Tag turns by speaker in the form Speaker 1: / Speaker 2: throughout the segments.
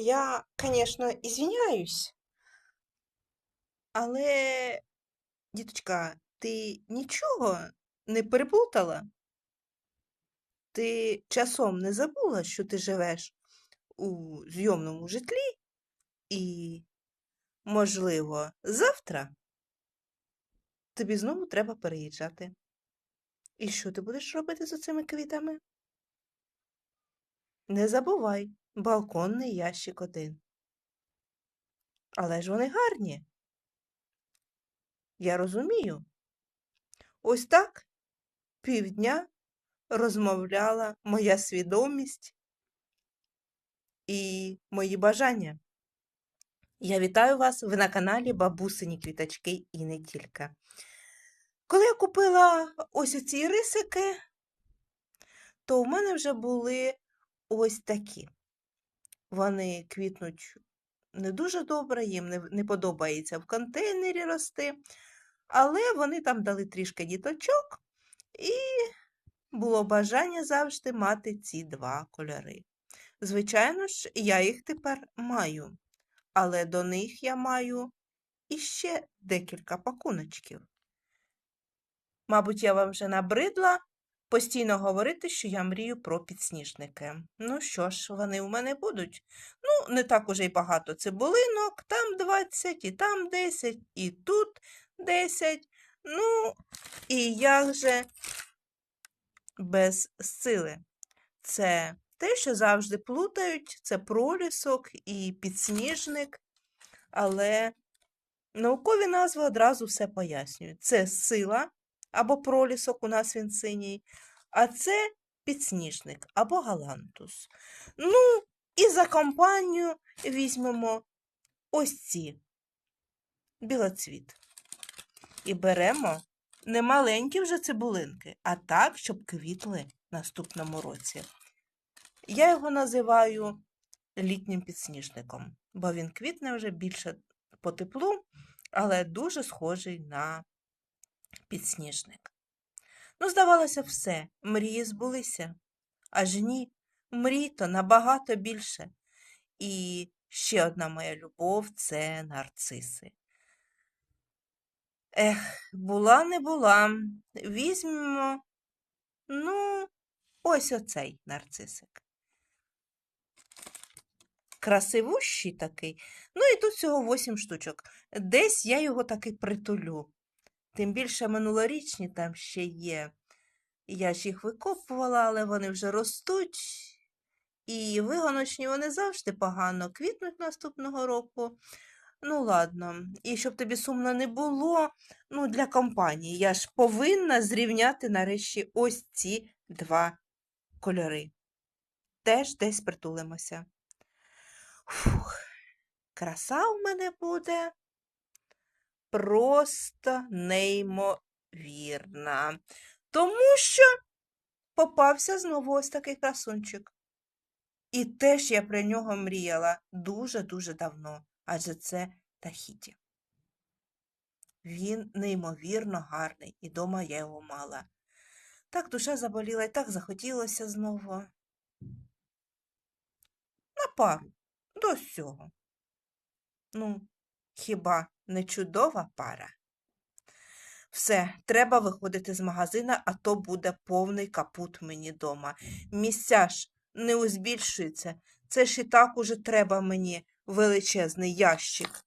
Speaker 1: Я, конечно, извиняюсь, але, діточка, ти нічого не переплутала? Ти часом не забула, що ти живеш у зйомному житлі і, можливо, завтра тобі знову треба переїжджати. І що ти будеш робити з оцими квітами? Не забувай, балконний ящик один. Але ж вони гарні. Я розумію. Ось так півдня розмовляла моя свідомість і мої бажання. Я вітаю вас, ви на каналі Бабусині Квіточки і не тільки. Коли я купила ось ці рисики, то в мене вже були ось такі. Вони квітнуть не дуже добре, їм не, не подобається в контейнері рости, але вони там дали трішки діточок, і було бажання завжди мати ці два кольори. Звичайно ж, я їх тепер маю, але до них я маю іще декілька пакуночків. Мабуть, я вам вже набридла постійно говорити, що я мрію про підсніжники. Ну що ж, вони у мене будуть. Ну, не так уже й багато цибулинок, там 20, і там 10, і тут 10. Ну, і як же без сили. Це те, що завжди плутають, це пролісок і підсніжник, але наукові назви одразу все пояснюють. Це сила або пролісок, у нас він синій, а це підсніжник або галантус. Ну, і за компанію візьмемо ось ці білоцвіт. І беремо не маленькі вже цибулинки, а так, щоб квітли наступному році. Я його називаю літнім підсніжником, бо він квітне вже більше по теплу, але дуже схожий на підсніжник. Ну, здавалося, все, мрії збулися. Аж ні, мрій то набагато більше. І ще одна моя любов це нарциси. Ех, була не була. Візьмемо, ну, ось оцей нарцисик. Красивущий такий. Ну і тут всього 8 штучок. Десь я його таки притулю. Тим більше минулорічні там ще є. Я ж їх викопувала, але вони вже ростуть. І вигоночні вони завжди погано квітнуть наступного року. Ну, ладно, і щоб тобі сумно не було, ну, для компанії я ж повинна зрівняти нарешті ось ці два кольори. Теж десь притулимося. Фух, краса в мене буде просто неймовірна. Тому що попався знову ось такий красунчик. І теж я про нього мріяла дуже-дуже давно, адже це Тахіті. Він неймовірно гарний, і дома я його мала. Так душа заболіла і так захотілося знову. На пару до сього. Ну, хіба не чудова пара? Все, треба виходити з магазина, а то буде повний капут мені дома. Місця ж не узбільшується. Це ж і так уже треба мені величезний ящик.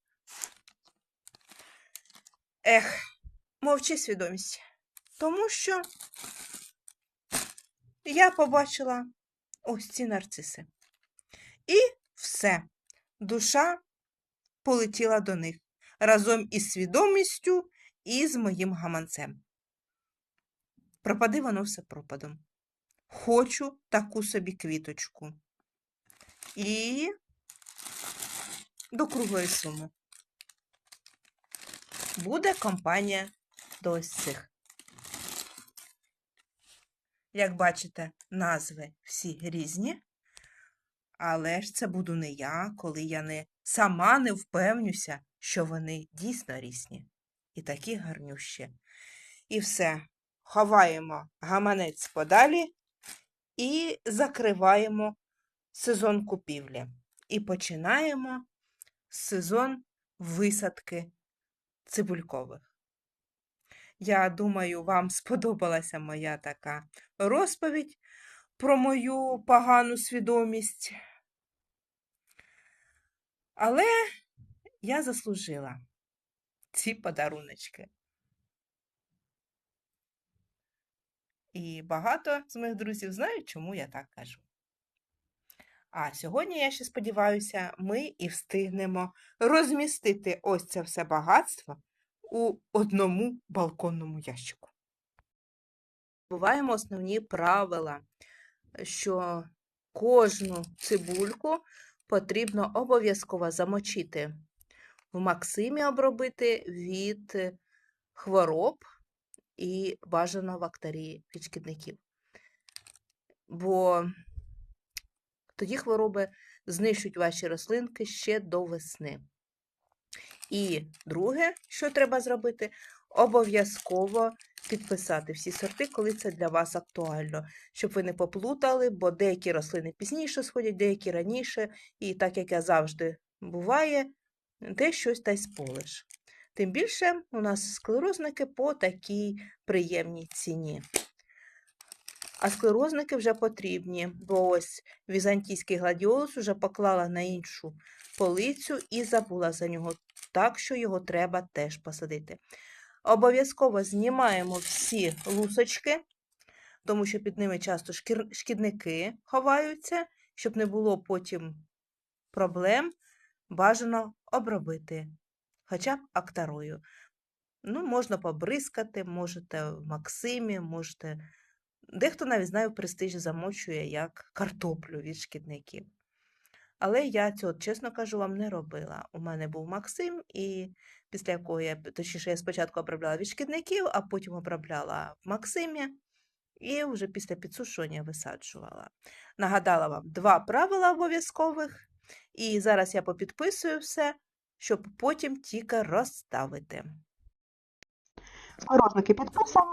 Speaker 1: Ех, мовчи свідомість. Тому що я побачила ось ці нарциси. І все, душа полетіла до них разом із свідомістю і з моїм гаманцем. Пропади воно все пропадом. Хочу таку собі квіточку. І до круглої суми. Буде компанія до ось цих. Як бачите, назви всі різні, але ж це буду не я, коли я не сама не впевнюся, що вони дійсно різні і такі гарнющі. І все, ховаємо гаманець подалі і закриваємо сезон купівлі. і починаємо сезон висадки цибулькових. Я думаю, вам сподобалася моя така розповідь про мою погану свідомість. Але я заслужила ці подаруночки. І багато з моїх друзів знають, чому я так кажу. А сьогодні, я ще сподіваюся, ми і встигнемо розмістити ось це все багатство у одному балконному ящику. Буваємо основні правила, що кожну цибульку потрібно обов'язково замочити в Максимі обробити від хвороб і бажано бактерії від шкідників. Бо тоді хвороби знищують ваші рослинки ще до весни. І друге, що треба зробити, обов'язково підписати всі сорти, коли це для вас актуально, щоб ви не поплутали, бо деякі рослини пізніше сходять, деякі раніше, і так як я завжди буває, де щось та й сполиш. Тим більше у нас склерозники по такій приємній ціні. А склерозники вже потрібні, бо ось візантійський гладіолус вже поклала на іншу полицю і забула за нього, так що його треба теж посадити. Обов'язково знімаємо всі лусочки, тому що під ними часто шкідники ховаються, щоб не було потім проблем, бажано обробити хоча б актарою. Ну, можна побризкати, можете в Максимі, можете. Дехто навіть знаю, престижі замочує як картоплю від шкідників. Але я цього, чесно кажу, вам не робила. У мене був Максим, і після якого я, точніше, я спочатку обробляла від шкідників, а потім обробляла в Максимі, і вже після підсушування висаджувала. Нагадала вам два правила обов'язкових, і зараз я попідписую все, щоб потім тільки розставити.
Speaker 2: Склерозники підписані,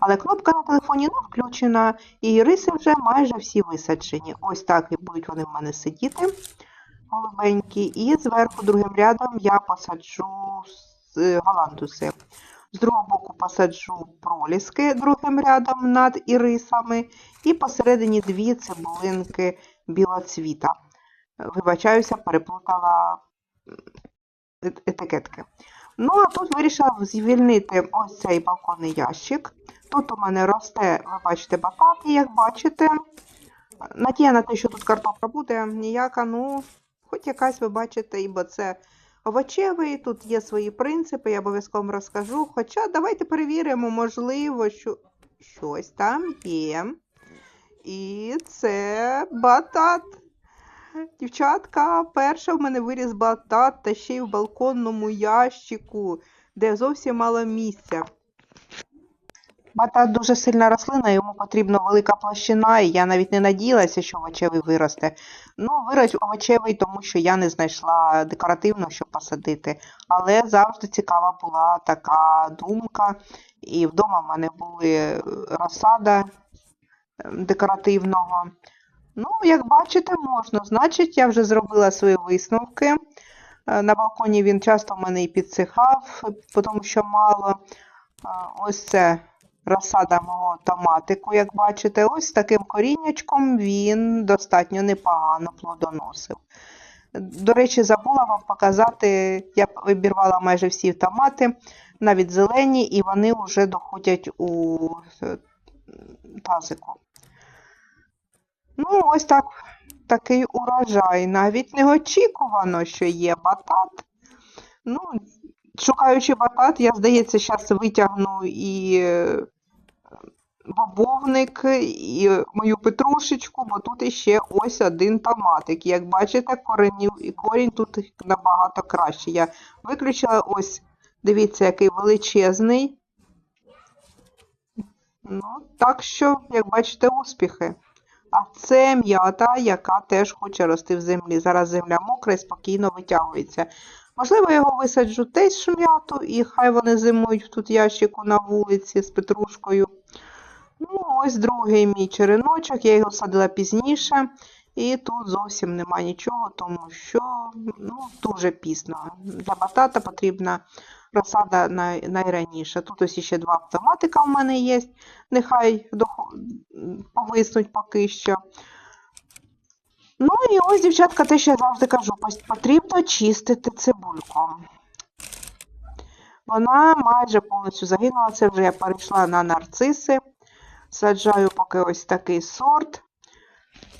Speaker 2: але кнопка на телефоні не включена, і риси вже майже всі висаджені. Ось так і будуть вони в мене сидіти, голубенькі. І зверху другим рядом я посаджу галантуси. З другого боку посаджу проліски другим рядом над ірисами, і посередині дві цибулинки білоцвіта. Вибачаюся, переплутала етикетки. Ну, а тут вирішила звільнити ось цей балконний ящик. Тут у мене росте, ви бачите, батати, як бачите. Надія на те, що тут картопля буде ніяка, ну, хоч якась ви бачите, ібо це овочевий, тут є свої принципи, я обов'язково розкажу. Хоча давайте перевіримо, можливо, що щось там є. І це батат. Дівчатка, перша в мене виріс батат, та ще й в балконному ящику, де зовсім мало місця. Батат дуже сильна рослина, йому потрібна велика площина, і я навіть не надіялася, що овочевий виросте. Ну, вирос овочевий, тому що я не знайшла декоративно, що посадити. Але завжди цікава була така думка. І вдома в мене були розсада ем, декоративного. Ну, як бачите, можна. Значить, я вже зробила свої висновки. Е, На балконі він часто в мене і підсихав, тому що мало. Е, Ось це розсада мого томатику, як бачите. Ось таким коріннячком він достатньо непогано плодоносив. До речі, забула вам показати, я вибірвала майже всі томати, навіть зелені, і вони вже доходять у е, тазику. Ну, ось так, такий урожай. Навіть неочікувано, що є батат. Ну, шукаючи батат, я, здається, зараз витягну і е, бобовник, і мою петрушечку, бо тут іще ось один томатик. Як бачите, коренів, і корінь тут набагато краще. Я виключила ось, дивіться, який величезний. Ну, так що, як бачите, успіхи. А це м'ята, яка теж хоче рости в землі. Зараз земля мокра і спокійно витягується. Можливо, його висаджу теж м'яту, і хай вони зимують тут ящику на вулиці з петрушкою. Ну, ось другий мій череночок, я його садила пізніше. І тут зовсім нема нічого, тому що ну, дуже пізно. Для батата потрібна розсада най, найраніше. Тут ось ще два автоматика в мене є. Нехай дох- повиснуть поки що. Ну і ось, дівчатка, те, що я завжди кажу, потрібно чистити цибульку. Вона майже повністю загинула. Це вже я перейшла на нарциси. Саджаю поки ось такий сорт.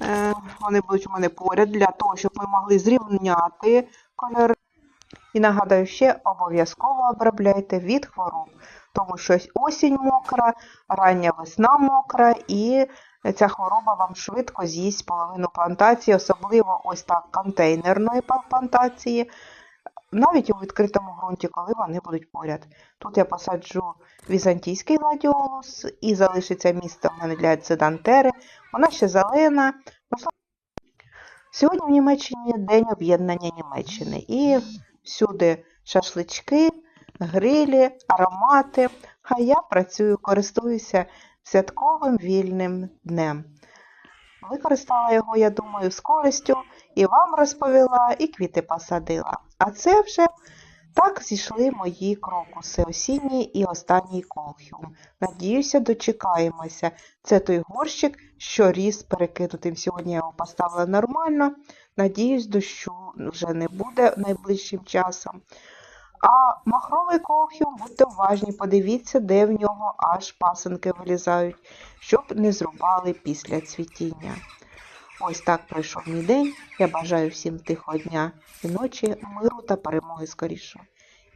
Speaker 2: Е, Вони будуть у мене поряд для того, щоб ми могли зрівняти кольори. І нагадаю ще, обов'язково обробляйте від хвороб, тому що осінь мокра, рання весна мокра, і ця хвороба вам швидко з'їсть половину плантації, особливо ось так контейнерної плантації, навіть у відкритому ґрунті, коли вони будуть поряд. Тут я посаджу візантійський гладіолус і залишиться місце в мене для цидантери. Вона ще зелена. Сьогодні в Німеччині День об'єднання Німеччини. І всюди шашлички, грилі, аромати. А я працюю, користуюся святковим вільним днем. Використала його, я думаю, з користю, і вам розповіла, і квіти посадила. А це вже так зійшли мої крокуси, осінній і останній колхіум. Надіюся, дочекаємося. Це той горщик, що ріс перекинутим. Сьогодні я його поставила нормально. Надіюсь, дощу вже не буде найближчим часом. А махровий колхіум, будьте уважні, подивіться, де в нього аж пасенки вилізають, щоб не зрубали після цвітіння. Ось так пройшов мій день. Я бажаю всім тихого дня і ночі, миру та перемоги скоріше.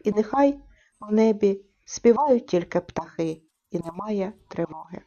Speaker 2: І нехай в небі співають тільки птахи, і немає тривоги.